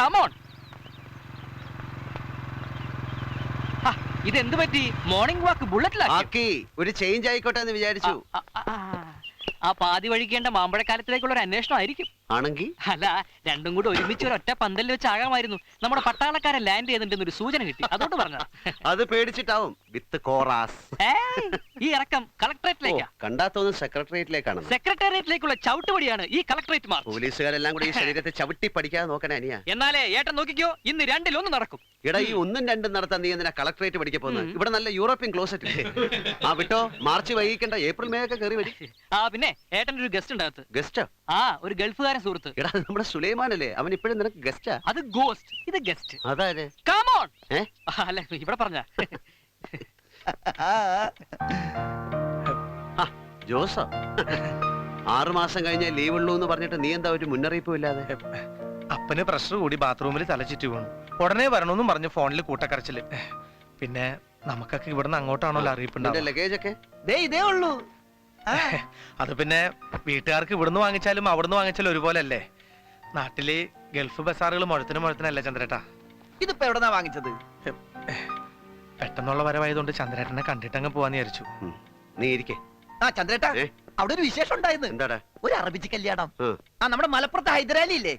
Come on ഇത് എന്ത് പറ്റി? മോർണിംഗ് വാക്ക് ബുള്ളറ്റിലാക്കി ആക്കി ഒരു ചേഞ്ച് ആയിക്കോട്ടെ എന്ന് വിചാരിച്ചു. ആ പാതി വഴിക്കേണ്ട മാമ്പഴക്കാലത്തിലേക്കുള്ള ഒരു അന്വേഷണം ആയിരിക്കും. ആണെങ്കിൽ? അല്ല രണ്ടും കൂടെ ഒരുമിച്ച് ഒരു ഒറ്റ പന്തലിൽ വെച്ച് ആകാമായിരുന്നു. നമ്മുടെ പട്ടാളക്കാരെ ലാൻഡ് ചെയ്തിട്ടുണ്ടെന്ന് ഒരു സൂചന കിട്ടി. അതുകൊണ്ട് പറഞ്ഞ അത് പേടിച്ചിട്ടാവും. വിത്ത് കോറാസ്. ഈ ഇറക്കം കളക്ടറേറ്റിലേക്കാ. കണ്ടാത്തോന്ന് സെക്രട്ടേറിയറ്റിലേക്കാണ് സെക്രട്ടേറിയറ്റിലേക്കുള്ള ചവിട്ടുപടിയാണ് ഈ കളക്ടറേറ്റ് മാർച്ച് പോലീസുകാരെല്ലാം കൂടി ഈ ശരീരത്തെ ചവിട്ടി പഠിക്കാതെ നോക്കണേ അനിയ. എന്നാലേ ഏട്ടൻ നോക്കിക്കോ ഇന്ന് രണ്ടിലൊന്ന് നടക്കും. എടാ ഈ ഒന്നും രണ്ടും നടത്താൻ നീ എന്തിനാ കളക്ടറേറ്റ് പഠിക്കാൻ പോകുന്നത്? ഇവിടെ നല്ല യൂറോപ്യൻ ക്ലോസറ്റ് ആ വിട്ടോ? മാർച്ച് വൈകിക്കണ്ട ഏപ്രിൽ മേ ഒക്കെ കയറി വരും. ആ പിന്നെ ഏട്ടൻ ഒരു ഗസ്റ്റ് ഉണ്ടാകത്ത്. ഗസ്റ്റോ? ആ ഒരു ഗൾഫുകാരൻ സുഹൃത്ത്. എടാ നമ്മുടെ സുലൈമാൻ അല്ലേ അവൻ ഇപ്പോഴും നിനക്ക് ഗസ്റ്റാ? അത് ഗോസ്റ്റ് ഇത് ഗസ്റ്റ്. അതായത് കമോൺ ഏ? അല്ല ഇവിടെ പറഞ്ഞ. ജോസോ. ആറു മാസം കഴിഞ്ഞ ലീവ് ഉള്ളൂ എന്ന് പറഞ്ഞിട്ട് നീ എന്താ ഒരു മുന്നറിയിപ്പും ഇല്ലാതെ? അപ്പന് പ്രഷർ കൂടി ബാത്റൂമിൽ തലചുറ്റി വീണു. ഉടനെ വരണമെന്നും പറഞ്ഞു ഫോണിൽ കൂട്ടക്കരച്ചിൽ. പിന്നെ നമുക്കൊക്കെ ഇവിടുന്ന് അങ്ങോട്ടാണല്ലോ നിന്റെ ലഗേജ് ഒക്കെ ദേ ഇതേ ഉള്ളൂ. അത് പിന്നെ വീട്ടുകാർക്ക് ഇവിടുന്ന് വാങ്ങിച്ചാലും അവിടുന്ന് വാങ്ങിച്ചാലും ഒരുപോലെ അല്ലേ നാട്ടിൽ ഗൾഫ് ബസാറുകൾ മുഴത്തിന് മുഴത്തിനല്ലേ ചന്ദ്രേട്ടാ? ഇതിപ്പോ എവിടെന്നാ വാങ്ങിച്ചത്? പെട്ടെന്നുള്ള വരവായതുകൊണ്ട് ചന്ദ്രേട്ടനെ കണ്ടിട്ടങ്ങ് പോവാന്ന് വിചാരിച്ചു. നീ ഇരിക്കേ. ആ ചന്ദ്രേട്ടാ ഏ? അവിടെ ഒരു വിശേഷം ഉണ്ടായിരുന്നു. എന്താടാ? ഒരു അറബിച്ച് കല്യാണം. ആ, ആ നമ്മുടെ മലപ്പുറത്ത് ഹൈദരാലി ഇല്ലേ?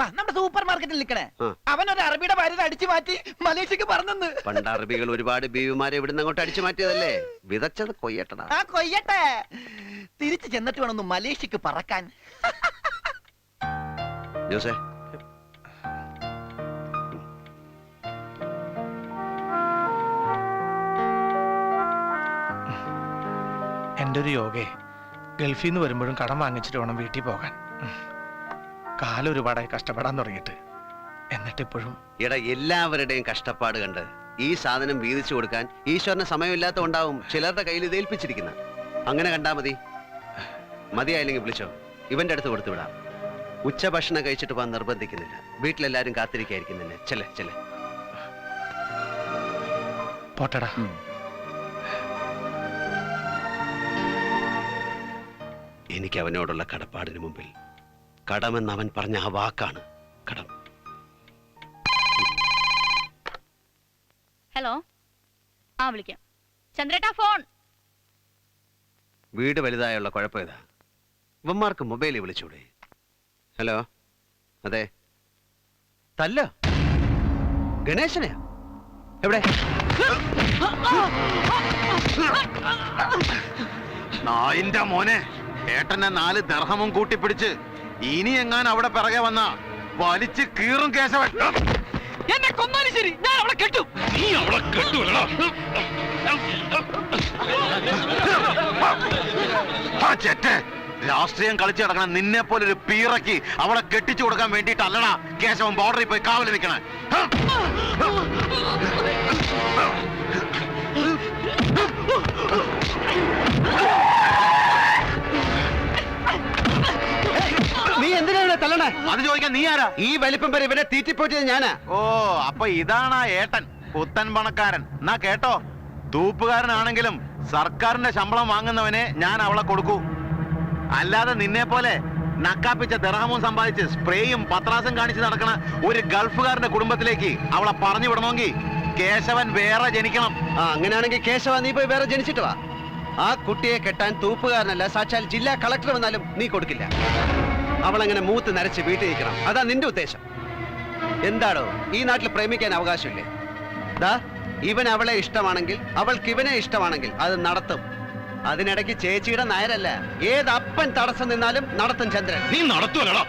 ആ, നമ്മുടെ സൂപ്പർ മാർക്കറ്റിൽ നിൽക്കണേ. ആ. അവൻ ഒരു അറബിയുടെ ഭാര്യനെ അടിച്ചു മാറ്റി മലേഷ്യക്ക് പറഞ്ഞെന്ന്. പണ്ട് അറബികൾ ഒരുപാട് ബീവിമാരെ ഇവിടുന്ന് അങ്ങോട്ട് അടിച്ചു മാറ്റിയതല്ലേ? വിതച്ചത് കൊയ്യട്ടടാ ആ കൊയ്യട്ടെ. തിരിച്ചു ചെന്നിട്ട് വേണമെന്ന് മലേഷ്യക്ക് പറക്കാൻ. ജോസേ എന്റെ ഒരു യോഗേ. ഗൾഫിൽ നിന്ന് വരുമ്പോഴും കടം വാങ്ങിച്ചിട്ട് വേണം വീട്ടിൽ പോകാൻ. കാലം ഒരുപാടായി കഷ്ടപ്പെടാൻ തുടങ്ങിയിട്ട്. എന്നിട്ടിപ്പോഴും എടാ എല്ലാവരുടെയും കഷ്ടപ്പാട് കണ്ട് ഈ സാധനം വീതിച്ചു കൊടുക്കാൻ ഈശ്വരന് സമയമില്ലാത്ത ഉണ്ടാവും ചിലരുടെ കയ്യിൽ ഇത് ഏൽപ്പിച്ചിരിക്കുന്ന. അങ്ങനെ കണ്ടാ മതി. മതിയായില്ലെങ്കിൽ വിളിച്ചോ. ഇവന്റെ അടുത്ത് കൊടുത്തു വിടാം. ഉച്ചഭക്ഷണം കഴിച്ചിട്ട് പോകാൻ നിർബന്ധിക്കുന്നില്ല. വീട്ടിലെല്ലാരും കാത്തിരിക്കായിരിക്കും ചെല്ലേ ചെല്ലേ. പോട്ടടാ. എനിക്ക് അവനോടുള്ള കടപ്പാടിന് മുമ്പിൽ കടമെന്ന് അവൻ പറഞ്ഞ ആ വാക്കാണ് കടം. ഹലോ? ആ വിളിക്കാം. ചന്ദ്രേട്ടാ ഫോൺ. വീട് വലുതായുള്ള കുഴപ്പം ഇതാ. ഇവന്മാർക്ക് മൊബൈലിൽ വിളിച്ചൂടെ. ഹലോ? അതെ. തല്ല. ഗണേശനെയാ എവിടെ? നായിന്റെ മോനെ. ഏട്ടനെ നാല് ദർഹമും കൂട്ടിപ്പിടിച്ച് ഇനി എങ്ങാൻ അവിടെ പിറകെ വന്ന വലിച്ച് കീറും കേശവൻ. എന്നെ കൊന്നാലും ശരി. ഞാൻ അവളെ കെട്ടും. നീ അവളെ കെട്ടൂലടാ. ആ ചെറ്റെ രാഷ്ട്രീയം കളിച്ചു കിടക്കണം നിന്നെ പോലെ ഒരു പീറക്ക് അവളെ കെട്ടിച്ചു കൊടുക്കാൻ വേണ്ടിയിട്ടല്ലടാ കേശവൻ ബോർഡറിൽ പോയി കാവൽ നിൽക്കണേ ഈ വലിപ്പം വരെ ഇവനെ തീറ്റിപ്പോറ്റിയത് ഞാനാ. ഓ അപ്പൊ ഇതാണ് ആ ഏട്ടൻ. പുത്തൻ പണക്കാരൻ. എന്നാ കേട്ടോ? തൂപ്പുകാരനാണെങ്കിലും സർക്കാരിന്റെ ശമ്പളം വാങ്ങുന്നവനെ ഞാൻ അവളെ കൊടുക്കൂ. അല്ലാതെ നിന്നെ പോലെ നക്കാപ്പിച്ച ദർഹമും സമ്പാദിച്ച് സ്പ്രേയും പത്രാസും കാണിച്ച് നടക്കണ ഒരു ഗൾഫുകാരന്റെ കുടുംബത്തിലേക്ക് അവളെ പറഞ്ഞു വിടണമെങ്കിൽ കേശവൻ വേറെ ജനിക്കണം. ആ അങ്ങനെയാണെങ്കിൽ കേശവ നീ പോയി വേറെ ജനിച്ചിട്ട് വാ. ആ കുട്ടിയെ കെട്ടാൻ തൂപ്പുകാരനല്ല സാക്ഷാൽ ജില്ലാ കളക്ടർ വന്നാലും നീ കൊടുക്കില്ല. അവളങ്ങനെ മൂത്ത് നരച്ച് വീട്ടിൽ നിൽക്കണം. അതാ നിന്റെ ഉദ്ദേശം. എന്താടോ ഈ നാട്ടിൽ പ്രേമിക്കാൻ അവകാശമില്ലേ? ദാ ഇവൻ അവളെ ഇഷ്ടമാണെങ്കിൽ അവൾക്ക് ഇവനെ ഇഷ്ടമാണെങ്കിൽ അത് നടത്തും. അതിനിടയ്ക്ക് ചേച്ചിയുടെ നായരല്ല ഏത് അപ്പൻ തടസ്സം നിന്നാലും നടത്തും ചന്ദ്രൻ. നീ നടത്തുവല്ലടാ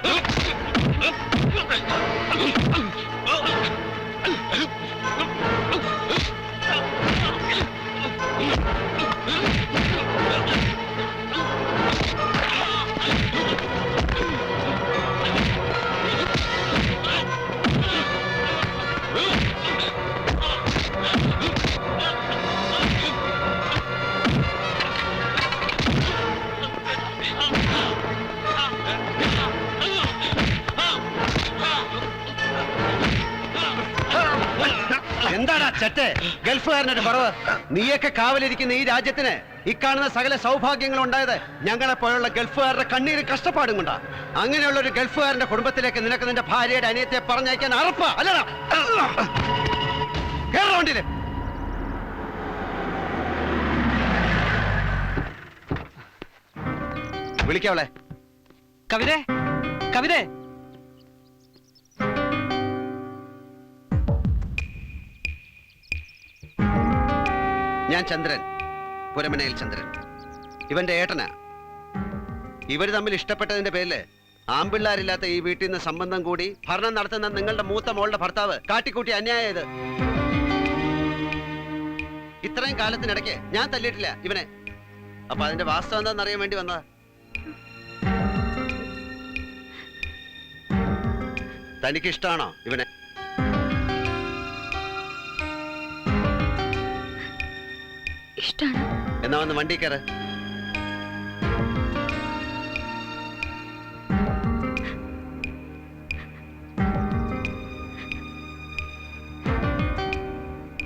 എന്താടാ പറവ്. നീയൊക്കെ കാവലിരിക്കുന്ന ഈ രാജ്യത്തിന് ഇക്കാണുന്ന സകല സൗഭാഗ്യങ്ങളും ഉണ്ടായത് ഞങ്ങളെ പോലുള്ള ഗൾഫുകാരുടെ കണ്ണീര് കഷ്ടപ്പാടും കൊണ്ടാ അങ്ങനെയുള്ള ഒരു ഗൾഫുകാരന്റെ കുടുംബത്തിലേക്ക് നിനക്ക് നിന്റെ ഭാര്യയുടെ അനിയത്തെ പറഞ്ഞയക്കാൻ അറപ്പ. അല്ലടാ. കേരള വണ്ടിയിൽ. വിളിക്കാവളെ. കവിതേ കവിതേ. ഞാൻ ചന്ദ്രൻ. പുരമനയിൽ ചന്ദ്രൻ. ഇവന്റെ ഏട്ടനാ. ഇവർ തമ്മിൽ ഇഷ്ടപ്പെട്ടതിന്റെ പേരിൽ ആമ്പിള്ളാരില്ലാത്ത ഈ വീട്ടിൽ നിന്ന് സംബന്ധം കൂടി ഭരണം നടത്തുന്ന നിങ്ങളുടെ മൂത്ത മോളുടെ ഭർത്താവ് കാട്ടിക്കൂട്ടി അന്യായത് ഇത്. ഇത്രയും കാലത്തിനിടയ്ക്ക് ഞാൻ തല്ലിയിട്ടില്ല ഇവനെ. അപ്പൊ അതിന്റെ വാസ്തവം എന്താണെന്ന് അറിയാൻ വേണ്ടി വന്നതാ? തനിക്ക് ഇഷ്ടമാണോ ഇവനെ? ഇഷ്ടാണ്. എന്നാ വന്ന് വണ്ടി കയറ.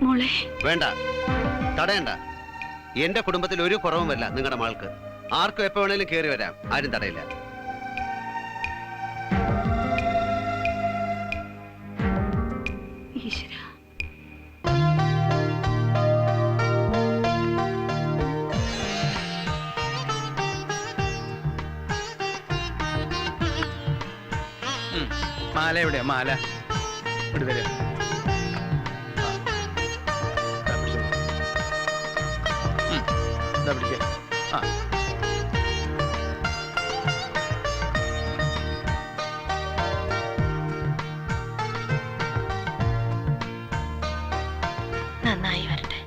മോളെ. വേണ്ട. തടയണ്ട. എന്റെ കുടുംബത്തിൽ ഒരു കുറവും വരില്ല നിങ്ങളുടെ മകൾക്ക്. ആർക്കും എപ്പോ വേണേലും കേറി വരാം. ആരും തടയില്ല. എവിടെയാ മാല? ഇവിടെ പിടിച്ചേ ആ നന്നായി വരട്ടെ.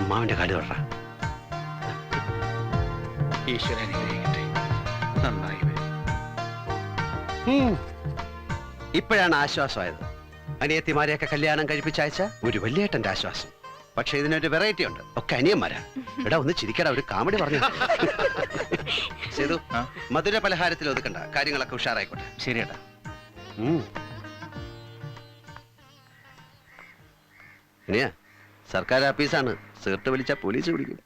അമ്മാവിന്റെ കാൽ തൊട ഈശ്വരൻ നന്നായി വരും. ഇപ്പോഴാണ് ആശ്വാസമായത്. അനിയത്തിമാരെയൊക്കെ കല്യാണം കഴിപ്പിച്ചയച്ച ഒരു വലിയേട്ടന്റെ ആശ്വാസം. പക്ഷെ ഇതിനൊരു വെറൈറ്റി ഉണ്ട്. ഒക്കെ അനിയന്മാരാ. എടാ ഒന്ന് ചിരിക്കടാ ഒരു കാമഡി പറഞ്ഞു? സേതു ആ? മധുര പലഹാരത്തിൽ ഒതുക്കണ്ട. കാര്യങ്ങളൊക്കെ ഉഷാറായിക്കോട്ടെ. ശരിയേട്ടാ ഉം. ഇനിയാ സർക്കാർ ഓഫീസാണ് സീർട്ട് വിളിച്ച പോലീസ് പിടിക്കും.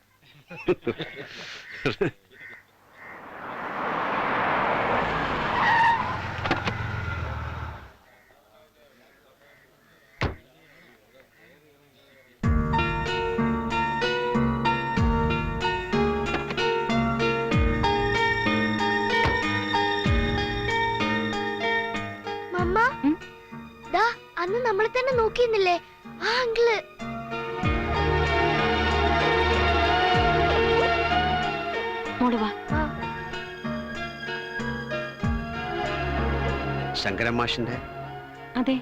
അന്ന് നമ്മൾ തന്നെ നോക്കിയിരുന്നില്ലേ? ആ അങ്കിൾ. ശങ്കരമാഷിന്റെ ശങ്കരൻ മാഷിന്റെ? അതെ.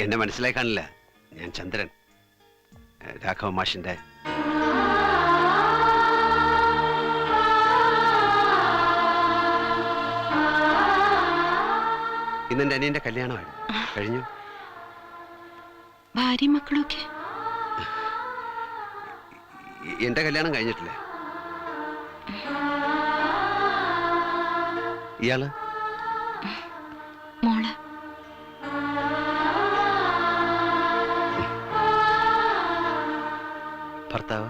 എന്നെ മനസ്സിലായി കാണില്ല. ഞാൻ ചന്ദ്രൻ. രാഘവ മാഷിന്റെ. ഇന്നെന്റെ അനിയന്റെ കല്യാണമായിരുന്നു കഴിഞ്ഞു? ഭാര്യ മക്കളൊക്കെ എന്റെ കല്യാണം കഴിഞ്ഞിട്ടില്ലേ. ഇയാൾ? മോൾ. ഭർത്താവ്?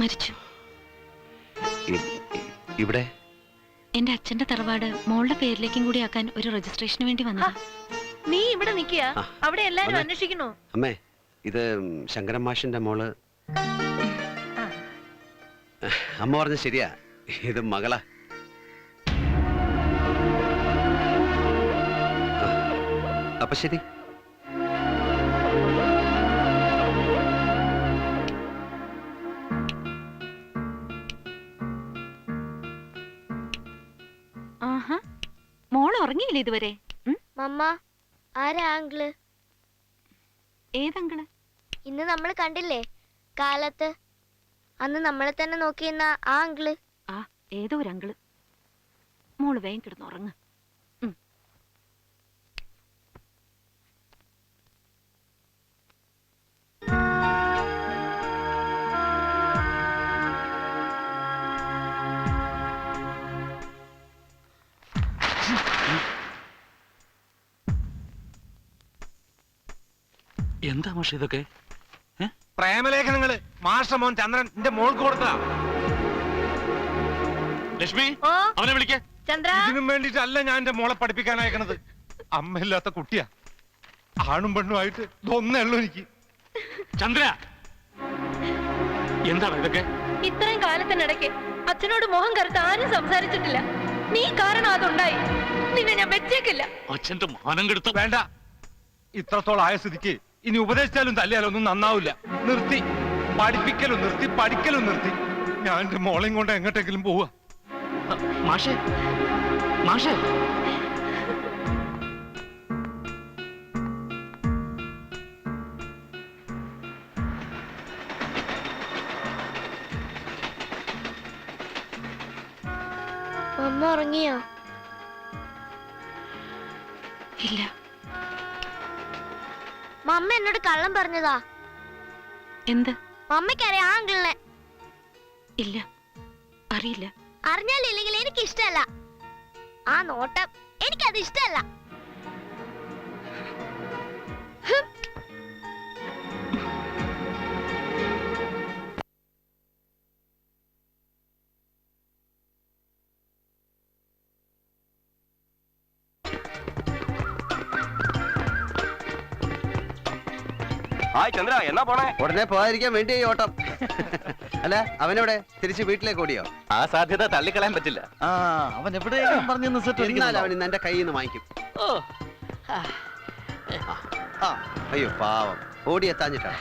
മരിച്ചു. ഇവിടെ? അച്ഛന്റെ തറവാട് മോളുടെ പേരിലേക്കും കൂടി ആക്കാൻ ഒരു രജിസ്ട്രേഷന് വേണ്ടി വന്നതാ. നീ ഇവിടെ നിക്കുക അവിടെ എല്ലാരും അന്വേഷിക്കണോ? അമ്മേ ഇത് ശങ്കരൻ മാഷിന്റെ മോൾ. അമ്മ പറഞ്ഞ ശരിയാ. ഇത് മകളാ. അപ്പൊ ശരി. മോൾ ഇതുവരെ? മമ്മ ആരാ ഏതങ്കിൾ ഇന്ന് നമ്മൾ കണ്ടില്ലേ? കാലത്ത്. അന്ന് നമ്മളെ തന്നെ നോക്കിയിരുന്ന ആ അങ്കിൾ. ആ ഏതോ ഒരു അങ്കിൾ. മോൾ വേഗം കിടന്ന് എന്താ മാഷ ഇതൊക്കെ? പ്രേമലേഖനങ്ങൾ. മാഷ മോൻ ചന്ദ്രൻ എന്റെ മോൾക്ക് കൊടുത്തതാ. ലക്ഷ്മി ഓ? അവനെ വിളിക്കേ. ചന്ദ്ര? ഇതിനും വേണ്ടിട്ടല്ല ഞാൻ എന്റെ മോളെ പഠിപ്പിക്കാൻ അയക്കണത്. അമ്മയില്ലാത്ത കുട്ടിയാ. ആണും പെണ്ണും ആയിട്ട് ഇതൊന്നേ ഉള്ളൂ എനിക്ക്. ചന്ദ്ര! എന്താണ് ഇതൊക്കെ? ഇത്രയും കാലത്തിനിടയ്ക്ക് അച്ഛനോട് മോഹം കറുത്ത് ആരും സംസാരിച്ചിട്ടില്ല. നീ കാരണം അതുണ്ടായി. നിന്നെ ഞാൻ വെച്ചേക്കില്ല. അച്ഛന്റെ മാനം കെടുത്ത. വേണ്ട. ഇത്രത്തോളം ആയ സ്ഥിതിക്ക് ഇനി ഉപദേശിച്ചാലും തല്ലിയാലും ഒന്നും നന്നാവില്ല നിർത്തി. പഠിപ്പിക്കലും നിർത്തി പഠിക്കലും നിർത്തി. ഞാൻ എന്റെ മോളെയും കൊണ്ട് എങ്ങോട്ടെങ്കിലും പോവാ. മാഷേ മാഷേ. പറഞ്ഞതാ. എന്ത്? മമ്മയ്ക്കറിയാം ആ അങ്കിളിനെ. ഇല്ല. അറിയില്ല. അറിഞ്ഞാലില്ലെങ്കിൽ എനിക്ക് ഇഷ്ടമല്ല ആ നോട്ടം എനിക്കത് ഇഷ്ടമല്ല ഹായ് ചന്ദ്ര എന്നാ പോണേ? ഉടനെ പോകാതിരിക്കാൻ വേണ്ടി ഈ ഓട്ടം. അല്ല അവനെവിടെ? തിരിച്ച് വീട്ടിലേക്ക് ഓടിയോ? ആ സാധ്യത തള്ളിക്കളയാൻ പറ്റില്ല. ആ അവൻ എവിടെയെങ്കിലും പറഞ്ഞു എന്നാൽ അവൻ ഇന്ന് എന്റെ കയ്യിൽ നിന്ന് വാങ്ങിക്കും. ഓ. ആ അയ്യോ പാവം. ഓടിയെത്താഞ്ഞിട്ടാ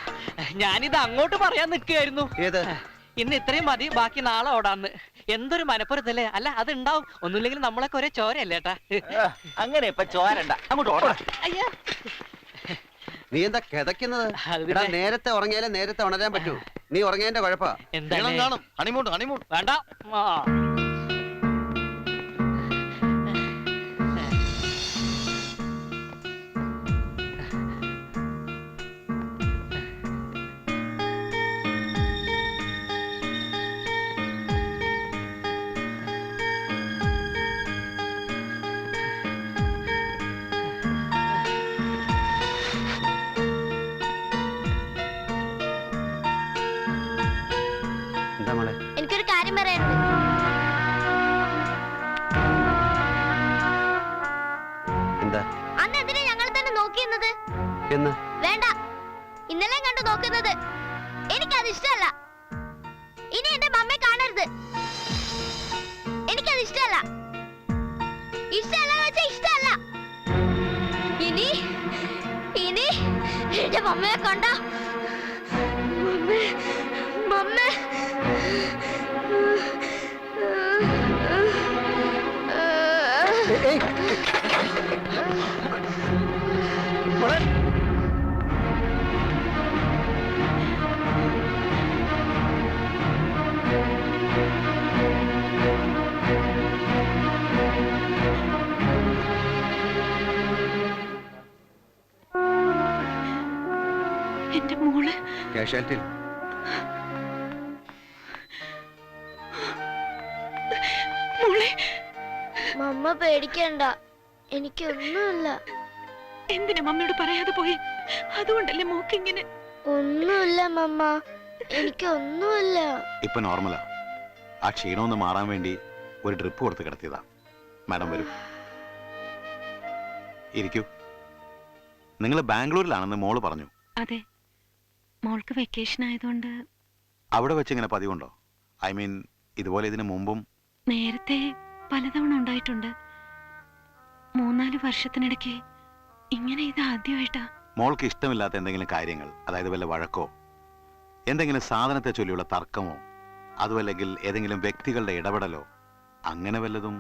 ഞാനിത് അങ്ങോട്ട് പറയാൻ നിൽക്കുകയായിരുന്നു. ഏത്? ഇന്ന് ഇത്രയും മതി ബാക്കി നാളെ ഓടാന്ന്. എന്തൊരു മനപ്പുറത്തല്ലേ അല്ല അത് ഉണ്ടാവും ഒന്നുമില്ലെങ്കിൽ നമ്മളൊക്കെ ഒരേ ചോരയല്ലേ ഏട്ടാ? അങ്ങനെ ഇപ്പൊ ചോരണ്ട. അങ്ങോട്ട് ഓടാ. അയ്യാ. നീ എന്താ കിതയ്ക്കുന്നത്? എടാ നേരത്തെ ഉറങ്ങിയാലേ നേരത്തെ ഉണരാൻ പറ്റൂ. നീ ഉറങ്ങിയതിന്റെ കുഴപ്പമാ. എന്താ കാണും. Honeymoon honeymoon. വേണ്ട. എന്റെ മമ്മയെ കണ്ട എന്റെ മോൾ. കാഷ്വാലിറ്റിയിൽ മോളെ. മമ്മ പേടിക്കണ്ട. എനിക്കൊന്നുമില്ല. എന്തിനാ മമ്മിയോട് പറയാതെ പോയി? അതുകൊണ്ടല്ലേ മോക്കിങ്ങനെ ഒന്നുമില്ല മമ്മ. എനിക്കൊന്നുമില്ല. ഇപ്പൊ നോർമലാ ആ. ക്ഷീണമൊന്ന് മാറാൻ വേണ്ടി ഒരു ഡ്രിപ്പ് കൊടുത്ത് കിടത്തിയതാ. മാഡം വരൂ. ഇരിക്കൂ. നിങ്ങൾ ബാംഗ്ലൂരിലാണെന്ന് മോൾ പറഞ്ഞു. അതെ. മോൾക്ക് വെക്കേഷൻ ആയതുകൊണ്ട് അവിടെ വെച്ച് ഇങ്ങനെ പതിവുണ്ടോ? ഐ മീൻ ഇതുപോലെ ഇതിനു മുമ്പും നേരത്തെ പലതവണ ഉണ്ടായിട്ടുണ്ട്. മൂന്നാൽ വർഷത്തിനിടയ്ക്ക് ഇങ്ങനെ ഇത് ആദ്യമായിട്ടാ. മോൾക്ക് ഇഷ്ടമില്ലാത്ത എന്തെങ്കിലും കാര്യങ്ങൾ അതായത് വല്ല വഴക്കോ എന്തെങ്കിലും സാധനത്തെ ചൊല്ലിയുള്ള തർക്കമോ അതുമല്ലെങ്കിൽ ഏതെങ്കിലും വ്യക്തികളുടെ ഇടപെടലോ അങ്ങനെ വല്ലതും?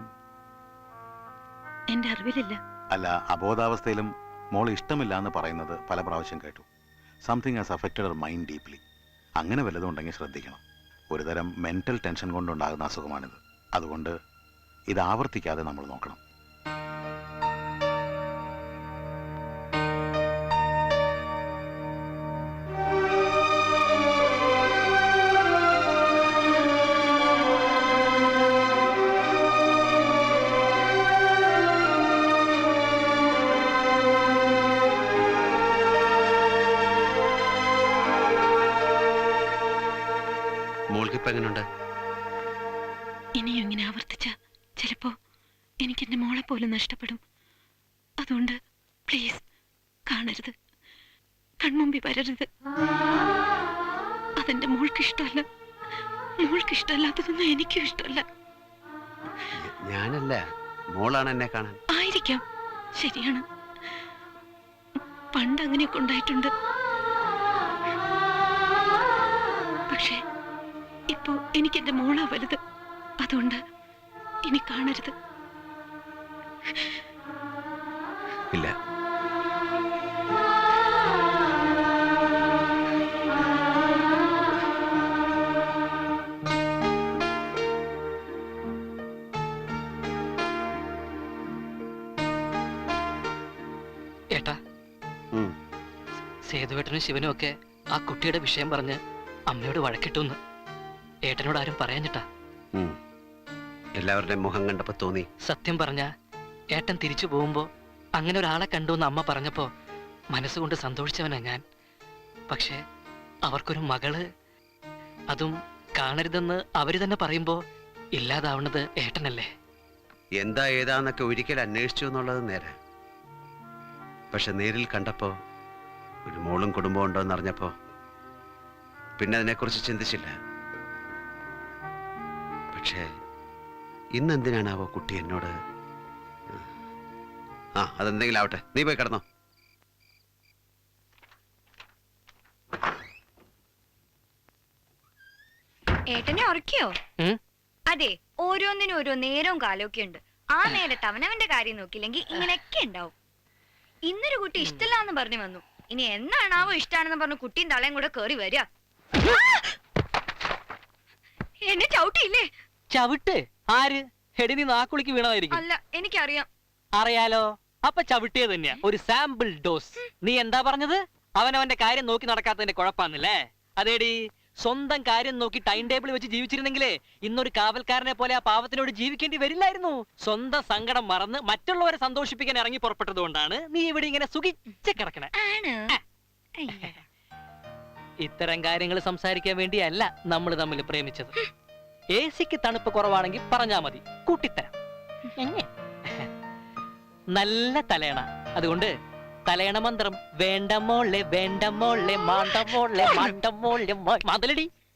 എന്റെ അറിവിലില്ല. അല്ല അബോധാവസ്ഥയിലും മോൾ ഇഷ്ടമില്ല എന്ന് പറയുന്നത് പല പ്രാവശ്യം കേട്ടു. Something has affected our mind deeply അങ്ങനെ വല്ലതും ഉണ്ടെങ്കിൽ ശ്രദ്ധിക്കണം. ഒരുതരം മെന്റൽ ടെൻഷൻ കൊണ്ടുണ്ടാകുന്ന അസുഖമാണിത്. അതുകൊണ്ട് ഇത് ആവർത്തിക്കാതെ നമ്മൾ നോക്കണം. ഇപ്പൊ എങ്ങനെയുണ്ട് ഇനിയും ഇങ്ങനെ ആവർത്തിച്ച ചിലപ്പോ എനിക്ക് എന്റെ മോളെ പോലും നഷ്ടപ്പെടും. അതുകൊണ്ട് പ്ലീസ് കാണരുത്. കൺമുമ്പിൽ വരരുത്. അതെന്റെ മോൾക്ക് ഇഷ്ടമല്ല മോൾക്ക് ഇഷ്ടമല്ലാത്തതൊന്നും എനിക്കും ഇഷ്ടമല്ല. ഞാനല്ല. മോളാണ് എന്നെ കാണാൻ. ആയിരിക്കാം. ശരിയാണ്. പണ്ട് അങ്ങനെയൊക്കെ ഉണ്ടായിട്ടുണ്ട്. ഇപ്പോ എനിക്ക് എന്റെ മോളാ വലുത്. അതുകൊണ്ട് ഇനി കാണരുത്. ഇല്ല. ഏട്ടാ. സേതുവേട്ടനും ശിവനും ഒക്കെ ആ കുട്ടിയുടെ വിഷയം പറഞ്ഞ് അമ്മയോട് വഴക്കിട്ടുന്ന് ഏട്ടനോട് ആരും പറയാഞ്ഞിട്ടാ. എല്ലാവരുടെയും മുഖം കണ്ടപ്പോ തോന്നി. സത്യം പറഞ്ഞ ഏട്ടൻ തിരിച്ചു പോകുമ്പോ അങ്ങനെ ഒരാളെ കണ്ടു എന്ന് അമ്മ പറഞ്ഞപ്പോ മനസ്സുകൊണ്ട് സന്തോഷിച്ചവനാ ഞാൻ. പക്ഷേ അവർക്കൊരു മകൾ അതും കാണരുതെന്ന് അവർ തന്നെ പറയുമ്പോ ഇല്ലാതാവണത് ഏട്ടനല്ലേ? എന്താ ഏതാന്നൊക്കെ ഒരിക്കൽ അന്വേഷിച്ചു എന്നുള്ളത് നേരെ. പക്ഷെ നേരിൽ കണ്ടപ്പോ ഒരു മോളും കുടുംബവും ഉണ്ടോ എന്നറിഞ്ഞപ്പോ പിന്നെ അതിനെക്കുറിച്ച് ചിന്തിച്ചില്ല. പക്ഷേ ഇന്ന് എന്തിനാണാവോ കുട്ടി എന്നോട്? ആ അതെന്തെങ്കിലും ആവട്ടെ നീ പോയി കിടന്നോ. ഏട്ടനെ ഉറക്കിയോ? അതെ ഓരോന്നിനും ഓരോ നേരവും കാലമൊക്കെ ഉണ്ട്. ആ നേരത്ത് അവനവന്റെ കാര്യം നോക്കില്ലെങ്കിൽ ഇങ്ങനെയൊക്കെ ഉണ്ടാവും. ഇന്നൊരു കുട്ടി ഇഷ്ടമില്ലാന്ന് പറഞ്ഞു വന്നു. ഇനി എന്നാണാവോ ഇഷ്ടാണെന്ന് പറഞ്ഞു കുട്ടിയും തളയും കൂടെ കേറി വരിക? എന്നെ ചവിട്ടിയില്ലേ? ചവിട്ട്? ആര്? ഹെടി നീ നാക്കുളിക്ക് വീണതായിരിക്കും. അല്ല എനിക്കറിയാം. അറിയാലോ? അപ്പൊ ചവിട്ടിയത് തന്നെയാ. ഒരു സാമ്പിൾ ഡോസ് നീ എന്താ പറഞ്ഞത്? അവനവന്റെ കാര്യം നോക്കി നടക്കാത്തതിന്റെ കുഴപ്പാന്നല്ലേ അതേടി സ്വന്തം കാര്യം നോക്കി ടൈം ടേബിൾ വെച്ച് ജീവിച്ചിരുന്നെങ്കിലേ ഇന്നൊരു കാവൽക്കാരനെ പോലെ ആ പാവത്തിനോട് ജീവിക്കേണ്ടി വരില്ലായിരുന്നു. സ്വന്തം സങ്കടം മറന്ന് മറ്റുള്ളവരെ സന്തോഷിപ്പിക്കാൻ ഇറങ്ങി പുറപ്പെട്ടത് കൊണ്ടാണ് നീ ഇവിടെ ഇങ്ങനെ സുഖിച്ച് കിടക്കണേ. ആണ്. ഇത്തരം കാര്യങ്ങൾ സംസാരിക്കാൻ വേണ്ടിയല്ല നമ്മൾ തമ്മിൽ പ്രേമിച്ചത്. എ സിക്ക് തണുപ്പ് കുറവാണെങ്കിൽ പറഞ്ഞാ മതി. കൂട്ടിത്തരാം? നല്ല തലേണ അതുകൊണ്ട് തലേണ മന്ത്രം വേണ്ട മോളെ വേണ്ട മോളെ മാണ്ട മോളെ മാണ്ട മോളെ മാ- മാതലടി